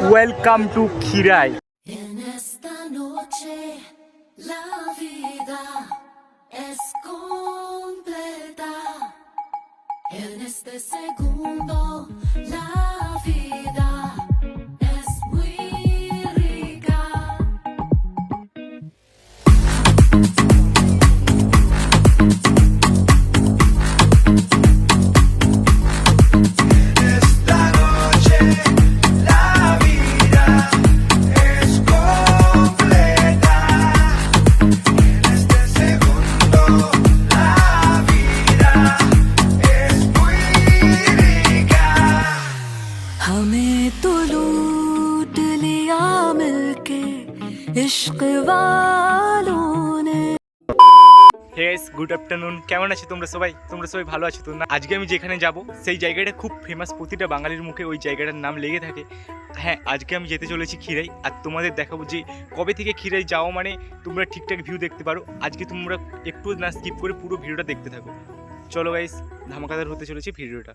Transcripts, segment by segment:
Welcome to Kirai. En esta noche la vida es completa. En este segundo la vida. হেস good afternoon কেমন আছে তোমরা সবাই? তোমরা সবাই ভালো আছো তো না? আজকে আমি যেখানে যাব, সেই জায়গাটা খুব ফেমাস প্রতিটা বাঙালির মুখে ওই জায়গাটার নাম লেগে থাকে। হ্যাঁ আজকে আমি যেতে চলেছি খিরাই আর তোমাদের দেখাবো যে কবে থেকে খিরাই যাও মানে তোমরা ঠিকঠাক ভিউ দেখতে পারো। আজকে তোমরা একটু না স্কিপ করে পুরো ভিডিওটা দেখতে থাকো। চলো ভাই ধামাকাদার হতে চলেছে ভিডিওটা।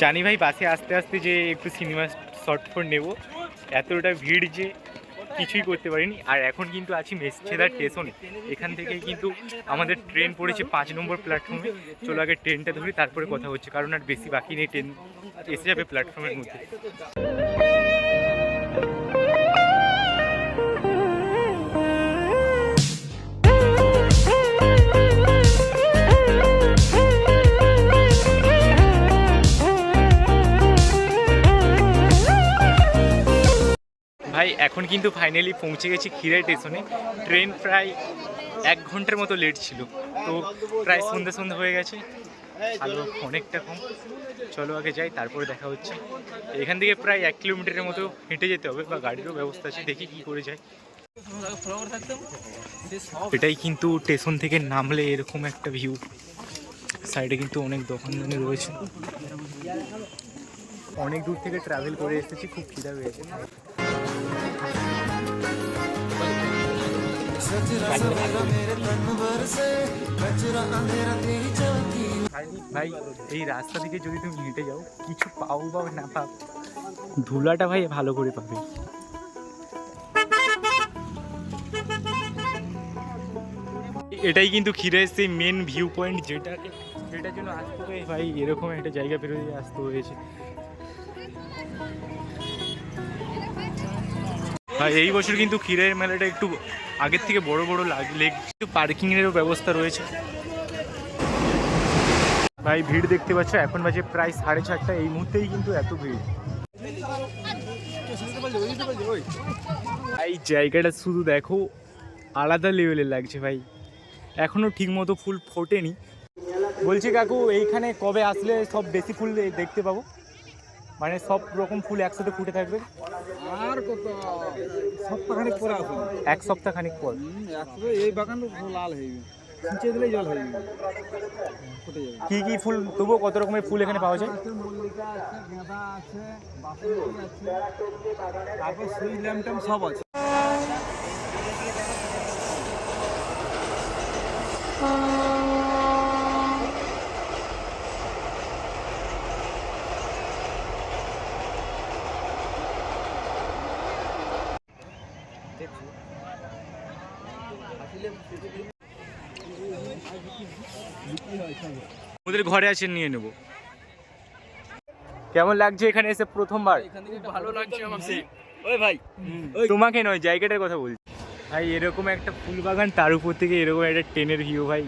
জানি ভাই, বাসে আস্তে আস্তে যে একটু সিনেমা শর্ট ফোর নেব। এতটা ভিড় যে কিছুই করতে পারিনি। আর এখন কিন্তু আছি মেসছেদার স্টেশনে। এখান থেকে কিন্তু আমাদের ট্রেন পড়েছে পাঁচ নম্বর প্ল্যাটফর্মে চলো আগে ট্রেনটা ধরি, তারপরে কথা হচ্ছে। কারণ আর বেশি বাকি নেই ট্রেন এসে যাবে প্ল্যাটফর্মের মধ্যে। ভাই, এখন কিন্তু ফাইনালি পৌঁছে গেছি খিরাই স্টেশনে ট্রেন প্রায় এক ঘণ্টার মতো লেট ছিল। তো প্রায় সন্ধ্যে সন্ধ্যে হয়ে গেছে। আলো অনেকটা কম। চলো আগে যাই, তারপরে দেখা হচ্ছে। এখান থেকে প্রায় এক কিলোমিটারের মতো হেঁটে যেতে হবে বা গাড়িরও ব্যবস্থা আছে, দেখি কি করে যায়। এটাই কিন্তু স্টেশন থেকে নামলে এরকম একটা ভিউ সাইডে কিন্তু অনেক দোকানদানি রয়েছে। অনেক দূর থেকে ট্রাভেল করে এসেছি, খুব খিদা পেয়েছে। ভাই, এই রাস্তা থেকে যদি তুমি হেঁটে যাও, কিছু পাও বা না পাও, ধুলাটা ভাই ভালো করে পাবে। এটাই কিন্তু ক্ষীরে সেই মেন ভিউ পয়েন্ট যেটাকে যেটার জন্য আসতে ভাই এরকম একটা জায়গা পেরোতে আসতে হয়েছে। এই বছর কিন্তু ক্ষীরের মেলাটা একটু আগের থেকে বড় বড় একটু পার্কিংয়েরও ব্যবস্থা রয়েছে। ভাই, ভিড় দেখতে পাচ্ছ, এখন বাজে প্রায় সাড়ে চারটা। এই মুহূর্তেই কিন্তু এত ভিড়। এই জায়গাটা শুধু দেখো, আলাদা লেভেলের লাগছে ভাই। এখনও ঠিক মতো ফুল ফোটেনি। বলছি কাকু, এইখানে কবে আসলে সব বেশি ফুল দেখতে পাবো? মানে সব রকম ফুল একসাথে ফুটে থাকবে। আর কত? সপ্তাহখানিক পরে আসুন এক সপ্তাহ খানিক পর এই বাগান লাল হয়ে যাবে। খিঁচে দিলেই জল হয়ে যাবে। কি কি ফুল তবুও কত রকমের ফুল এখানে পাওয়া যায়? আছে মল্লিকা আছে গাঁদা আছে বাসন্তী আছে তারপর সুইচ ল্যাম্পটাম সব আছে। ওদের ঘরে আছে নিয়ে নেব। কেমন লাগছে এখানে এসে প্রথমবার? ভালো লাগছে আমাকে ওই ভাই তোমাকে নয় জায়গাটার কথা বলছি। ভাই এরকম একটা ফুল বাগান তার উপর থেকে এরকম একটা ট্রেনের ভিউ ভাই।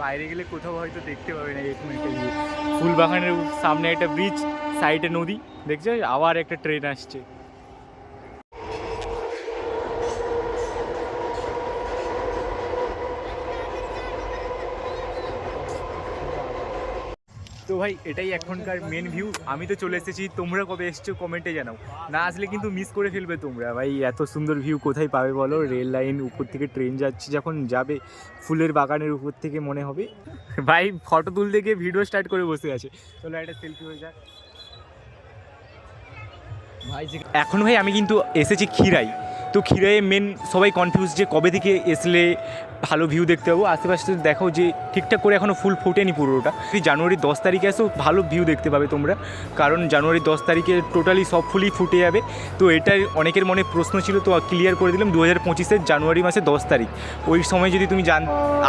বাইরে গেলে কোথাও হয়তো দেখতে পাবে না এরকম একটা ভিউ ফুল বাগানের সামনে একটা ব্রিজ সাইডে নদী। দেখছ? আবার একটা ট্রেন আসছে। তো ভাই, এটাই এখনকার মেন ভিউ আমি তো চলে এসেছি, তোমরা কবে এসছো কমেন্টে জানাও। না আসলে কিন্তু মিস করে ফেলবে তোমরা। ভাই, এত সুন্দর ভিউ কোথায় পাবে বলো? রেল লাইন উপর থেকে ট্রেন যাচ্ছে, যখন যাবে, ফুলের বাগানের উপর থেকে মনে হবে। ভাই ফটো তুলতে গিয়ে ভিডিও স্টার্ট করে বসে আছে। চলো একটা সেলফি হয়ে যাক। ভাই এখন ভাই, আমি কিন্তু এসেছি খিরাই তো খিরাইয়ে মেন সবাই কনফিউজ যে কবে থেকে এসলে ভালো ভিউ দেখতে পাবো। আশেপাশে দেখো যে ঠিকঠাক করে এখনও ফুল ফোটেনি পুরোটা। যদি জানুয়ারির দশ তারিখে আসো ভালো ভিউ দেখতে পাবে তোমরা। কারণ জানুয়ারির দশ তারিখে টোটালি সব ফুলই ফুটে যাবে। তো এটাই অনেকের মনে প্রশ্ন ছিল, তো ক্লিয়ার করে দিলাম দু হাজার পঁচিশের জানুয়ারি মাসে দশ তারিখ। ওই সময় যদি তুমি জান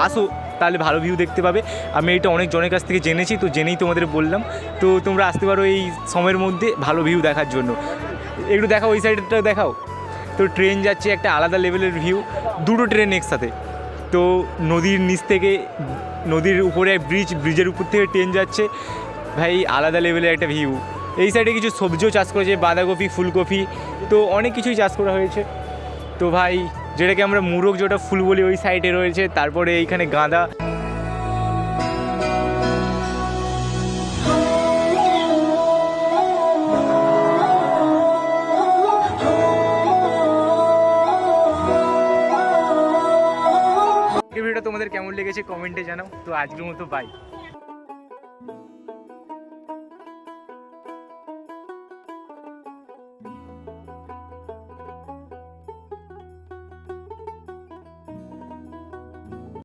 আসো, তাহলে ভালো ভিউ দেখতে পাবে। আমি এটা অনেক জনের কাছ থেকে জেনেছি, তো জেনেই তোমাদের বললাম। তো তোমরা আসতে পারো এই সময়ের মধ্যে ভালো ভিউ দেখার জন্য। একটু দেখাও, ওই সাইডটা দেখাও। তো ট্রেন যাচ্ছে একটা আলাদা লেভেলের ভিউ, দুটো ট্রেন একসাথে। তো নদীর নিচ থেকে, নদীর উপরে ব্রিজ ব্রিজের উপর থেকে ট্রেন যাচ্ছে। ভাই, আলাদা লেভেলের একটা ভিউ। এই সাইডে কিছু সবজিও চাষ করেছে, বাঁধাকপি, ফুলকপি, তো অনেক কিছুই চাষ করা হয়েছে। তো ভাই, যেটাকে আমরা মুরগ যেটা ফুল বলি ওই সাইডে রয়েছে, তারপরে এইখানে গাঁদা। লেগেছে কমেন্টে জানাও। তো আজকের মতো বাই